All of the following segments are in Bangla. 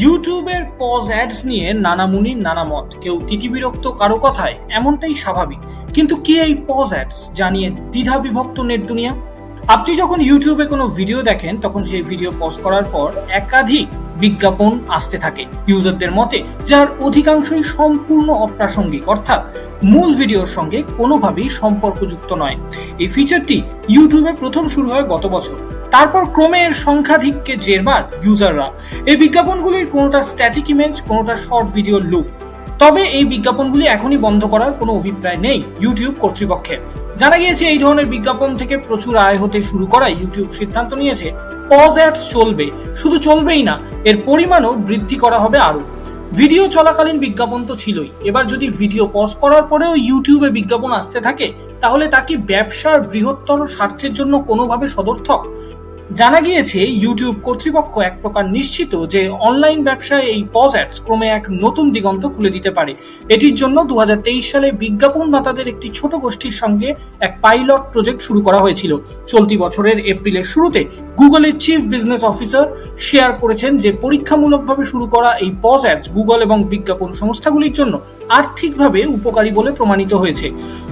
ইউটিউবের পজ অ্যাডস নিয়ে নানা মুনির নানা মত কেউ তিতিবিরক্ত কারও কথায়, এমনটাই স্বাভাবিক। কিন্তু কি এই পজ অ্যাডস জানিয়ে দ্বিধা বিভক্ত নেট দুনিয়া? আপনি যখন ইউটিউবে কোনো ভিডিও দেখেন, তখন সেই ভিডিও পজ করার পর একাধিক বিজ্ঞাপন আসতে থাকে ইউজারদের মতে, যার অধিকাংশই সম্পূর্ণ অপ্রাসঙ্গিক, অর্থাৎ মূল ভিডিওর সঙ্গে কোনোভাবেই সম্পর্কযুক্ত নয়। এই ফিচারটি ইউটিউবে প্রথম শুরু হয় গত বছর। তারপর ক্রমে এর সংখ্যাধিককে জেরবার ইউজাররা এই বিজ্ঞাপনগুলির কোনোটা স্ট্যাটিক ইমেজ কোনোটা শর্ট ভিডিও লুক তবে এই বিজ্ঞাপনগুলি এখনই বন্ধ করার কোনো অভিপ্রায় নেই ইউটিউব কর্তৃপক্ষের। জানা গিয়েছে, এই ধরনের বিজ্ঞাপন থেকে প্রচুর আয় হতে শুরু করায় ইউটিউব সিদ্ধান্ত নিয়েছে, পজ অ্যাডস চলবে। শুধু চলবেই না, এর পরিমাণও বৃদ্ধি করা হবে আরও। ভিডিও চলাকালীন বিজ্ঞাপন তো ছিলই। এবার যদি ভিডিও পজ করার পরেও ইউটিউবে বিজ্ঞাপন আসতে থাকে, তাহলে তা কি ব্যবসার বৃহত্তর স্বার্থের জন্য কোনোভাবে সদর্থক? জানা গিয়েছে, ইউটিউব কর্তৃপক্ষ এক প্রকার নিশ্চিত যে অনলাইন ব্যবসায় এই পজ অ্যাডস ক্রমে এক নতুন দিগন্ত খুলে দিতে পারে। এটির জন্য দু হাজার তেইশ সালে বিজ্ঞাপন দাতাদের একটি ছোট গোষ্ঠীর সঙ্গে এক পাইলট প্রজেক্ট শুরু করা হয়েছিল। চলতি বছরের এপ্রিলের শুরুতে গুগলের চিফ বিজনেস অফিসার শেয়ার করেছেন যে পরীক্ষামূলকভাবে শুরু করা এই পজ অ্যাডস গুগল এবং বিজ্ঞাপন সংস্থাগুলির জন্য আর্থিকভাবে উপকারী বলে প্রমাণিত হয়েছে।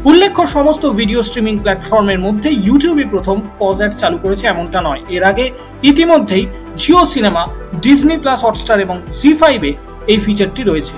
উল্লেখ্য, সমস্ত ভিডিও স্ট্রিমিং প্ল্যাটফর্মের মধ্যে ইউটিউবই প্রথম পজ অ্যাড চালু করেছে এমনটা নয়। এর আগে ইতিমধ্যেই Jio cinema Disney plus Hotstar এবং জি ফাইভে এই ফিচারটি রয়েছে।